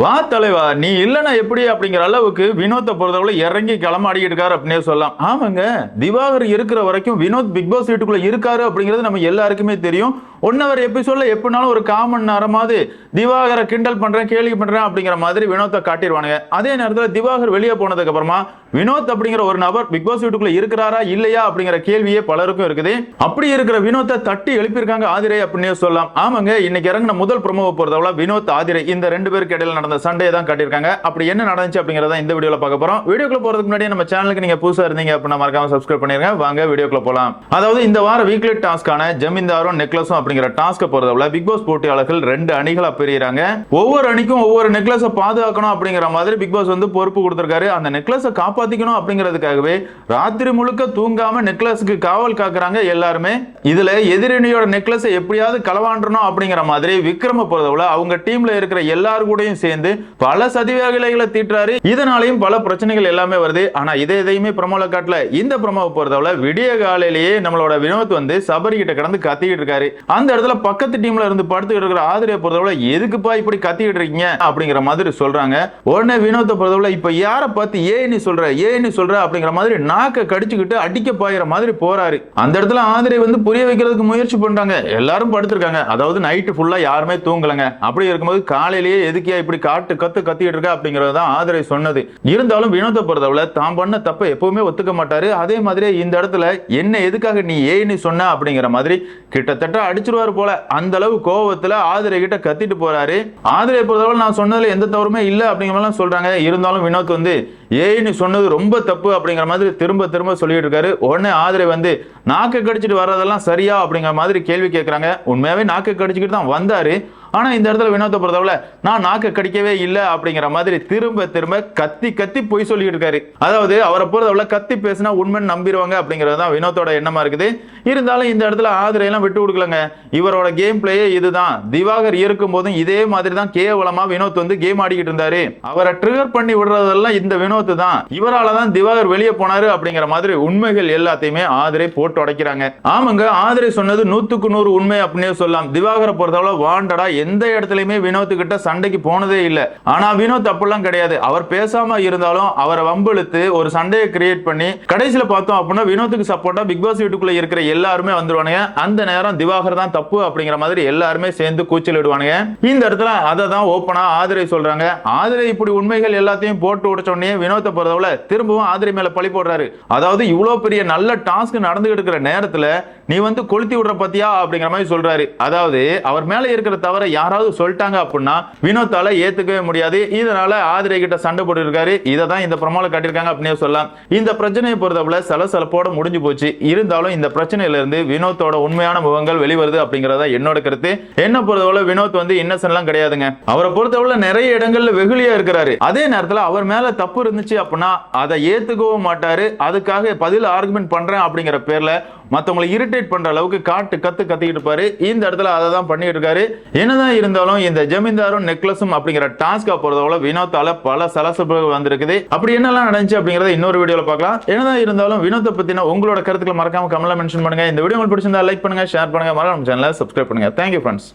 வா தலைவா நீ இல்லைன்னா எப்படி அப்படிங்கிற அளவுக்கு வினோத்தை பொறுத்தவரை இறங்கி களமாடிக்கிட்டு இருக்காரு அப்படின்னே சொல்லலாம். ஆமாங்க திவாகர் இருக்கிற வரைக்கும் வினோத் பிக் பாஸ் வீட்டுக்குள்ள இருக்காரு அப்படிங்கிறது நம்ம எல்லாருக்குமே தெரியும். ஒன் ஹவர் சொல்ல எப்படினாலும் ஒரு காமன் நேரமாவது திவாகரை கிண்டல் பண்றேன் கேள்வி பண்றேன் அப்படிங்கிற மாதிரி வினோத்தை காட்டிடுவானுங்க. அதே நேரத்தில் திவாகர் வெளியே போனதுக்கு அப்புறமா வினோத் அப்படிங்கிற ஒரு நபர் பிக் பாஸ் வீட்டுக்குள்ள இருக்கிறாரா இல்லையா அப்படிங்கிற கேள்வியே பலருக்கும் இருக்குது. அப்படி இருக்கிற வினோத்தை தட்டி எழுப்பியிருக்காங்க ஆதிரை அப்படின்னே சொல்லலாம். ஆமாங்க இன்னைக்கு இறங்கின முதல் ப்ரொமோவை பொறுத்தவரை வினோத் ஆதிரை இந்த ரெண்டு பேருக்கு இடையில நடந்த சண்டையை தான் காட்டியிருக்காங்க. அப்படி என்ன நடந்துச்சு அப்படிங்கறத இந்த வீடியோல பார்க்க போறோம். வீடியோக்குள்ள போறதுக்கு முன்னாடி நம்ம சேனலுக்கு நீங்க புதுசா இருந்தீங்க அப்படின்னா மறக்காம சப்ஸ்கிரைப் பண்ணிருங்க. வாங்க வீடியோக்குள்ள போலாம். அதாவது இந்த வாரம் வீக்லி டாஸ்கான ஜமீன்தாரும் நெக்லஸும் அப்படிங்கிற டாஸ்க்கை பொறுத்தவரை பிக் பாஸ் போட்டியாளர்கள் ரெண்டு அணிகளா பிரிகிறாங்க ஒவ்வொரு அணிக்கும் ஒவ்வொரு நெக்லஸை பாதுகாக்கணும் அப்படிங்கிற மாதிரி பிக் பாஸ் வந்து பொறுப்பு கொடுத்திருக்காரு. அந்த நெக்லஸை காப்பாத்திக்கணும் அப்படிங்கிறதுக்காகவே ராத்திரி முழுக்க தூங்காம நெக்லஸுக்கு காவல் காக்குறாங்க எல்லாருமே. இதுல எதிரணியோட நெக்லஸை எப்படியாவது களவாண்டணும் அப்படிங்கிற மாதிரி விக்ரம பொறுத்தவரை அவங்க டீம்ல இருக்கிற எல்லாரு கூடயும் சேர்ந்து பல சதிவேகலைகளை தீட்டுறாரு. இதனாலையும் பல பிரச்சனைகள் எல்லாமே வருது. ஆனா இதை எதையுமே பிரமோல காட்டல. இந்த பிரமோவை பொறுத்தவரை விடிய காலையிலேயே நம்மளோட வினோத் வந்து சபரி கிட்ட கடந்து கத்திக்கிட்டு இருக்காரு. அந்த இடத்துல பக்கத்து டீம்ல இருந்து படுத்துக்கிட்டு இருக்கிற ஆதிரியை பொறுத்தவரை எதுக்குப்பா இப்படி கத்திக்கிட்டு இருக்கீங்க அப்படிங்கிற மாதிரி சொல்றாங்க. உடனே வினோத்தை பொறுத்தவரை இப்ப யாரை பார்த்து ஏன்னு நீ சொல்ற ஏ நீ சொல்ற அப்படிங்கிற மாதிரி நாக்க கடிச்சுக்கிட்டு அடிக்க பாயிற மாதிரி போறாரு. அந்த இடத்துல ஆதிரை வந்து புரிய வைக்கிறதுக்கு முயற்சி பண்றாங்க. எல்லாரும் படுத்திருக்காங்க. அதாவது நைட்டு ஃபுல்லா யாருமே தூங்கலங்க. அப்படி இருக்கும்போது காலையிலேயே எதுக்கியா இப்படி காட்டு கத்து கத்திட்டு இருக்க அப்படிங்கறது தான் ஆதிரை சொன்னது. இருந்தாலும் வினோத்தை பொறுத்தவரை தான் பண்ண தப்பை எப்பவுமே ஒத்துக்க மாட்டாரு. அதே மாதிரி இந்த இடத்துல என்ன எதுக்காக நீ ஏன்னு நீ சொன்ன அப்படிங்கிற மாதிரி கிட்டத்தட்ட அடிச்சிருவாரு போல. அந்த அளவு கோபத்துல ஆதிரை கிட்ட கத்திட்டு போறாரு. ஆதிரை பொறுத்தவரை நான் சொன்னதுல எந்த தவறுமே இல்ல அப்படிங்கிற மாதிரிலாம் சொல்றாங்க. இருந்தாலும் வினோத் வந்து ஏய் நீ சொன்னது ரொம்ப தப்பு அப்படிங்கிற மாதிரி திரும்ப திரும்ப சொல்லிட்டு இருக்காரு. உடனே ஆதிரை வந்து நாக்கு கடிச்சிட்டு வர்றதெல்லாம் சரியா? அப்படிங்கிற மாதிரி கேள்வி கேட்கறாங்க உண்மையாவே நாக்கு கடிச்சுக்கிட்டு தான் வந்தாரு. ஆனால் இந்த இடத்துல வினோத்தை பொறுத்தவரை நான் நாக்கு கடிக்கவே இல்லை அப்படிங்கிற மாதிரி திரும்ப திரும்ப கத்தி கத்தி பொய் சொல்லிட்டு இருக்காரு. அதாவது அவரை பொறுத்தவரை கத்தி பேசினா உண்மைன்னு நம்பிடுவாங்க அப்படிங்கிறது தான் வினோத்தோட எண்ணமா இருக்குது. இருந்தாலும் இந்த இடத்துல ஆதிரையெல்லாம் விட்டு கொடுக்கலங்க. இவரோட கேம் பிளேயே இதுதான். திவாகர் இருக்கும் போதும் இதே மாதிரி தான் கேவலமா வினோத் வந்து கேம் ஆடிக்கிட்டு இருந்தாரு. அவரை ட்ரிகர் பண்ணி விடுறதெல்லாம் இந்த வினோத் தான். இவரால தான் திவாகர் வெளியே போனாரு அப்படிங்கிற மாதிரி உண்மைகள் எல்லாத்தையுமே ஆதிரை போட்டு உடைக்கிறாங்க. ஆமாங்க ஆதிரை சொன்னது நூத்துக்கு நூறு உண்மை அப்படின்னே சொல்லலாம். திவாகரை பொறுத்தவரை வாண்டடா எந்த இடத்துலயுமே வினோத் கிட்ட சண்டைக்கு போனதே இல்லை. ஆனா வினோத் அப்படிலாம் கிடையாது. அவர் பேசாம இருந்தாலும் அவரை வம்பிழுத்து ஒரு சண்டையை கிரியேட் பண்ணி கடைசியில பார்த்தோம் அப்படின்னா வினோத்துக்கு சப்போர்ட்டா பிக் பாஸ் வீட்டுக்குள்ள இருக்கிற எல்லாருமே வந்துருவானுங்க. அந்த நேரம் திவாகர் தான் தப்பு அப்படிங்கிற மாதிரி எல்லாருமே சேர்ந்து கூச்சல் விடுவானுங்க இந்த இடத்துல அதை தான் ஓப்பனா ஆதிரை சொல்றாங்க. ஆதிரை இப்படி உண்மைகள் எல்லாத்தையும் போட்டு உடச்சோடனே வினோத்தை பொறுத்தவரை திரும்பவும் ஆதிரை மேல பழி போடுறாரு. அதாவது இவ்வளவு பெரிய நல்ல டாஸ்க் நடந்துகிட்டு இருக்கிற நேரத்துல நீ வந்து கொளுத்தி விடுற பத்தியா அப்படிங்கிற மாதிரி சொல்றாரு. அதாவது அவர் மேல இருக்கிற அதை யாராவது சொல்லிட்டாங்க அப்படின்னா வினோத்தால ஏத்துக்கவே முடியாது. இதனால ஆதிரை கிட்ட சண்டை போட்டுருக்காரு இதை தான் இந்த பிரமோல காட்டியிருக்காங்க அப்படின்னு சொல்லலாம். இந்த பிரச்சனையை பொறுத்தவரை சலசலப்போட முடிஞ்சு போச்சு. இருந்தாலும் இந்த பிரச்சனையில இருந்து வினோத்தோட உண்மையான முகங்கள் வெளிவருது அப்படிங்கறத என்னோட கருத்து. என்ன பொறுத்தவரை வினோத் வந்து இன்னசென்ட்லாம் கிடையாதுங்க. அவரை பொறுத்தவரை நிறைய இடங்கள்ல வெகுளியா இருக்கிறாரு. அதே நேரத்துல அவர் மேல தப்பு இருந்துச்சு அப்படின்னா அதை ஏத்துக்கவும் மாட்டாரு. அதுக்காக பதில் ஆர்குமெண்ட் பண்றேன் அப்படிங்கிற பேர்ல மத்தவங்களை இரிட்டேட் பண்ற அளவுக்கு காட்டு கத்து கத்திக்கிட்டு இருப்பாரு. இந்த இடத்துல அதை தான் பண்ணிட்டு இருக்காரு. என்ன என்னதான் இருந்தாலும் இந்த ஜமீன்தாரும் நெக்லஸும் அப்படிங்கிற டாஸ்கா போறதோட வினோத்தால பல சலசப்புகள் வந்திருக்குது. அப்படி என்னெல்லாம் நடந்துச்சு அப்படிங்கறத இன்னொரு வீடியோல பார்க்கலாம். என்னதான் இருந்தாலும் வினோத்தை பத்தின உங்களோட கருத்துக்களை மறக்காம கமெண்ட்ல மென்ஷன் பண்ணுங்க. இந்த வீடியோ உங்களுக்கு பிடிச்சிருந்தா லைக் பண்ணுங்க ஷேர் பண்ணுங்க. மறக்காம சேனலை சப்ஸ்கிரைப் பண்ணுங்க. Thank you friends